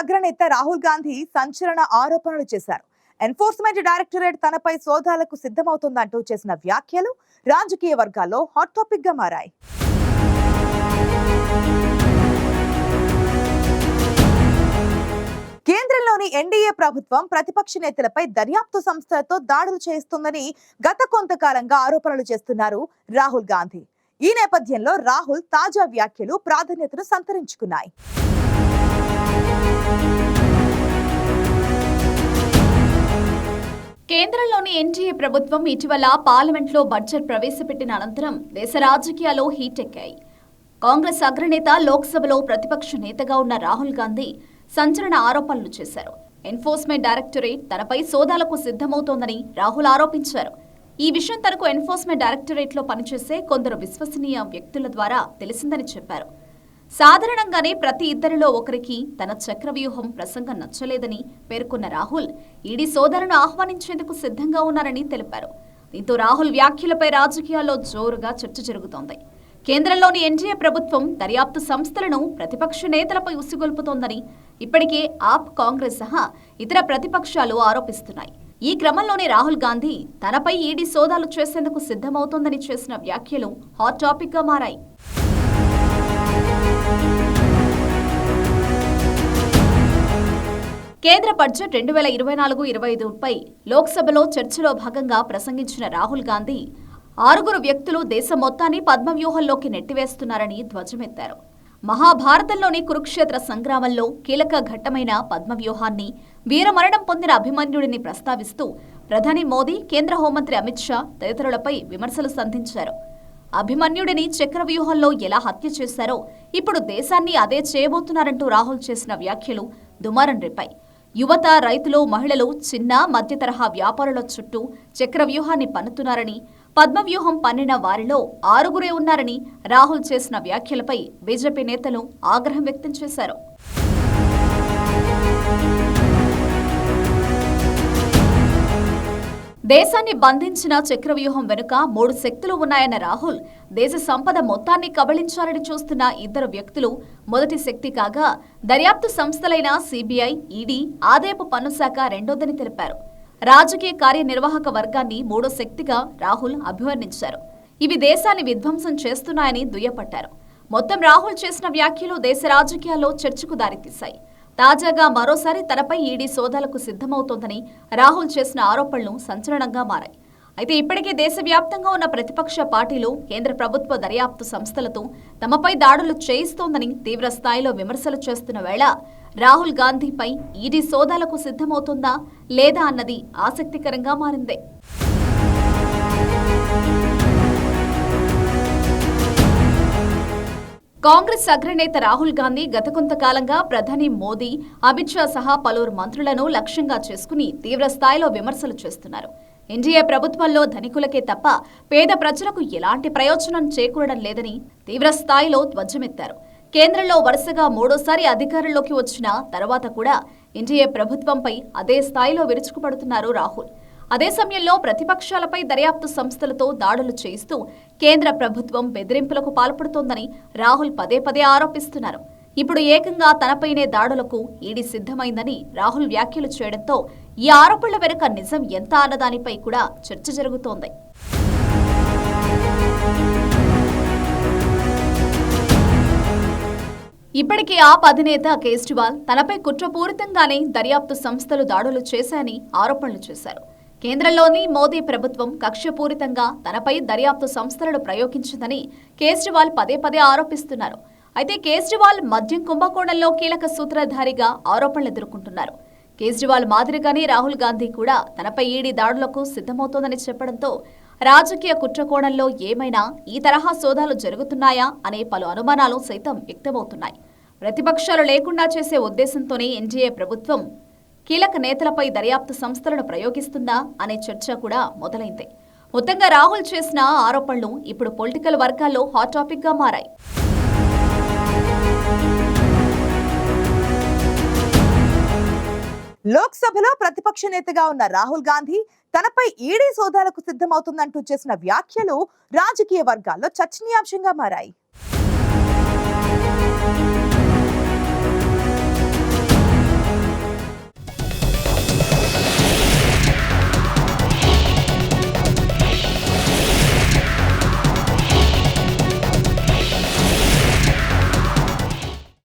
అగ్రనేత రాహుల్ గాంధీ సంచలన ఆరోపణలు చేశారు. ఎన్ఫోర్స్మెంట్ డైరెక్టరేట్ తనపై సోదాలకు సిద్ధమవుతోందంటూ చేసిన వ్యాఖ్యలు రాజకీయ వర్గాల్లో హాట్ టాపిక్గా మారాయి. కేంద్రంలోని ఎన్డీఏ ప్రభుత్వం ప్రతిపక్ష నేతలపై దర్యాప్తు సంస్థలతో దాడులు చేస్తుందని గత కొంతకాలంగా ఆరోపణలు చేస్తున్నారు రాహుల్ గాంధీ. ఈ నేపథ్యంలో రాహుల్ తాజా వ్యాఖ్యలు ప్రాధాన్యతను సంతరించుకున్నాయి. కేంద్రంలోని ఎన్డీఏ ప్రభుత్వం ఇటీవల పార్లమెంట్లో బడ్జెట్ ప్రవేశపెట్టిన అనంతరం దేశ రాజకీయాలు హీట్ ఎక్కాయి కాంగ్రెస్ అగ్రనేత లోక్సభలో ప్రతిపక్ష నేతగా ఉన్న రాహుల్ గాంధీ సంచలన ఆరోపణలు చేశారు. ఎన్ఫోర్స్మెంట్ డైరెక్టరేట్ తనపై సోదాలకు సిద్ధమవుతోందని రాహుల్ ఆరోపించారు. ఈ విషయం తనకు ఎన్ఫోర్స్మెంట్ డైరెక్టరేట్లో పనిచేసే కొందరు విశ్వసనీయ వ్యక్తుల ద్వారా తెలిసిందని చెప్పారు. సాధారణంగానే ప్రతి ఇద్దరిలో ఒకరికి తన చక్రవ్యూహం ప్రసంగం నచ్చలేదని పేర్కొన్న రాహుల్ ఈడీ సోదరును ఆహ్వానించేందుకు సిద్ధంగా ఉన్నారని తెలిపారు. దీంతో రాహుల్ వ్యాఖ్యలపై రాజకీయాల్లో జోరుగా చర్చ జరుగుతోంది. కేంద్రంలోని ఎన్డీఏ ప్రభుత్వం దర్యాప్తు సంస్థలను ప్రతిపక్ష నేతలపై ఉసిగొల్పుతోందని ఇప్పటికే ఆప్ కాంగ్రెస్ సహా ఇతర ప్రతిపక్షాలు ఆరోపిస్తున్నాయి. ఈ క్రమంలోనే రాహుల్ గాంధీ తనపై ఈడీ సోదాలు చేసేందుకు సిద్ధమవుతోందని చేసిన వ్యాఖ్యలు హాట్ టాపిక్గా మారాయి. కేంద్ర బడ్జెట్ రెండు వేల ఇరవై నాలుగు ఇరవై ఐదుపై లోక్సభలో చర్చలో భాగంగా ప్రసంగించిన రాహుల్ గాంధీ ఆరుగురు వ్యక్తులు దేశం మొత్తాన్ని పద్మవ్యూహంలోకి నెట్టివేస్తున్నారని ధ్వజమెత్తారు. మహాభారతంలోని కురుక్షేత్ర సంగ్రామంలో కీలక ఘట్టమైన పద్మవ్యూహాన్ని వీరమరణం పొందిన అభిమన్యుడిని ప్రస్తావిస్తూ ప్రధాని మోదీ కేంద్ర హోంమంత్రి అమిత్ షా తదితరులపై విమర్శలు సంధించారు. అభిమన్యుడిని చక్రవ్యూహంలో ఎలా హత్య చేశారో ఇప్పుడు దేశాన్ని అదే చేయబోతున్నారంటూ రాహుల్ చేసిన వ్యాఖ్యలు దుమారం రేపాయి. యువత రైతులు మహిళలు చిన్న మధ్య తరహా వ్యాపారుల చుట్టూ చక్రవ్యూహాన్ని పన్నుతున్నారని పద్మవ్యూహం పన్నిన వారిలో ఆరుగురే ఉన్నారని రాహుల్ చేసిన వ్యాఖ్యలపై బీజేపీ నేతలు ఆగ్రహం వ్యక్తం చేశారు. దేశాన్ని బంధించిన చక్రవ్యూహం వెనుక మూడు శక్తులు ఉన్నాయన్న రాహుల్ దేశ సంపద మొత్తాన్ని కబళించాలని చూస్తున్న ఇద్దరు వ్యక్తులు మొదటి శక్తి కాగా దర్యాప్తు సంస్థలైన సిబిఐ ఈడీ ఆదాయపు పన్ను శాఖ రెండోదని తెలిపారు. రాజకీయ కార్యనిర్వాహక వర్గాన్ని మూడో శక్తిగా రాహుల్ అభివర్ణించారు. ఇవి దేశాన్ని విధ్వంసం చేస్తున్నాయని దుయ్యపట్టారు. మొత్తం రాహుల్ చేసిన వ్యాఖ్యలు దేశ రాజకీయాల్లో చర్చకు దారితీశాయి. తాజాగా మరోసారి తనపై ఈడీ సోదాలకు సిద్ధమవుతోందని రాహుల్ చేసిన ఆరోపణలు సంచలనంగా మారాయి. అయితే ఇప్పటికే దేశవ్యాప్తంగా ఉన్న ప్రతిపక్ష పార్టీలు కేంద్ర ప్రభుత్వ దర్యాప్తు సంస్థలతో తమపై దాడులు చేయిస్తోందని తీవ్ర స్థాయిలో విమర్శలు చేస్తున్న వేళ రాహుల్ గాంధీపై ఈడీ సోదాలకు సిద్ధమవుతుందా లేదా అన్నది ఆసక్తికరంగా మారిందే. కాంగ్రెస్ అగ్రనేత రాహుల్ గాంధీ గత కొంతకాలంగా ప్రధాని మోదీ అమిత్ షా సహా పలువురు మంత్రులను లక్ష్యంగా చేసుకుని తీవ్ర స్థాయిలో విమర్శలు చేస్తున్నారు. ఎన్డీఏ ప్రభుత్వంలో ధనికులకే తప్ప పేద ప్రజలకు ఎలాంటి ప్రయోజనం చేకూరడం లేదని తీవ్ర స్థాయిలో ధ్వజమెత్తారు. కేంద్రంలో వరుసగా మూడోసారి అధికారంలోకి వచ్చిన తర్వాత కూడా ఎన్డీఏ ప్రభుత్వంపై అదే స్థాయిలో విరుచుకుపడుతున్నారు రాహుల్. అదే సమయంలో ప్రతిపక్షాలపై దర్యాప్తు సంస్థలతో దాడులు చేయిస్తూ కేంద్ర ప్రభుత్వం బెదిరింపులకు పాల్పడుతోందని రాహుల్ పదే పదే ఆరోపిస్తున్నారు. ఇప్పుడు ఏకంగా తనపైనే దాడులకు ఈడీ సిద్ధమైందని రాహుల్ వ్యాఖ్యలు చేయడంతో ఈ ఆరోపణల వెనుక నిజం ఎంత అన్నదానిపై కూడా చర్చ జరుగుతోంది. ఇప్పటికే ఆప్ అధినేత కేజ్రీవాల్ తనపై కుట్రపూరితంగానే దర్యాప్తు సంస్థలు దాడులు చేశాయని ఆరోపణలు చేశారు. కేంద్రంలోని మోదీ ప్రభుత్వం కక్షపూరితంగా తనపై దర్యాప్తు సంస్థలను ప్రయోగించిందని కేజ్రీవాల్ పదే పదే ఆరోపిస్తున్నారు. అయితే కేజ్రీవాల్ మద్యం కుంభకోణంలో కీలక సూత్రధారిగా ఆరోపణలు ఎదుర్కొంటున్నారు. కేజ్రీవాల్ మాదిరిగానే రాహుల్ గాంధీ కూడా తనపై ఈడీ దాడులకు సిద్ధమవుతోందని చెప్పడంతో రాజకీయ కుట్రకోణంలో ఏమైనా ఈ తరహా సోదాలు జరుగుతున్నాయా అనే పలు అనుమానాలు సైతం వ్యక్తమవుతున్నాయి. ప్రతిపక్షాలు లేకుండా చేసే ఉద్దేశంతోనే ఎన్డీఏ ప్రభుత్వం కీలక నేతలపై దర్యాప్తు సంస్థలను ప్రయోగిస్తుందా అనే చర్చ కూడా మొదలైంది. మొత్తంగా రాహుల్ చేసిన ఆరోపణలు ఇప్పుడు పొలిటికల్ వర్గాల్లో హాట్ టాపిక్గా మారాయి. లోక్సభలో ప్రతిపక్ష నేతగా ఉన్న రాహుల్ గాంధీ తనపై ఈడీ సోదాలకు సిద్ధమవుతుందంటూ చేసిన వ్యాఖ్యలు రాజకీయ వర్గాల్లో చర్చనీయాంశంగా మారాయి.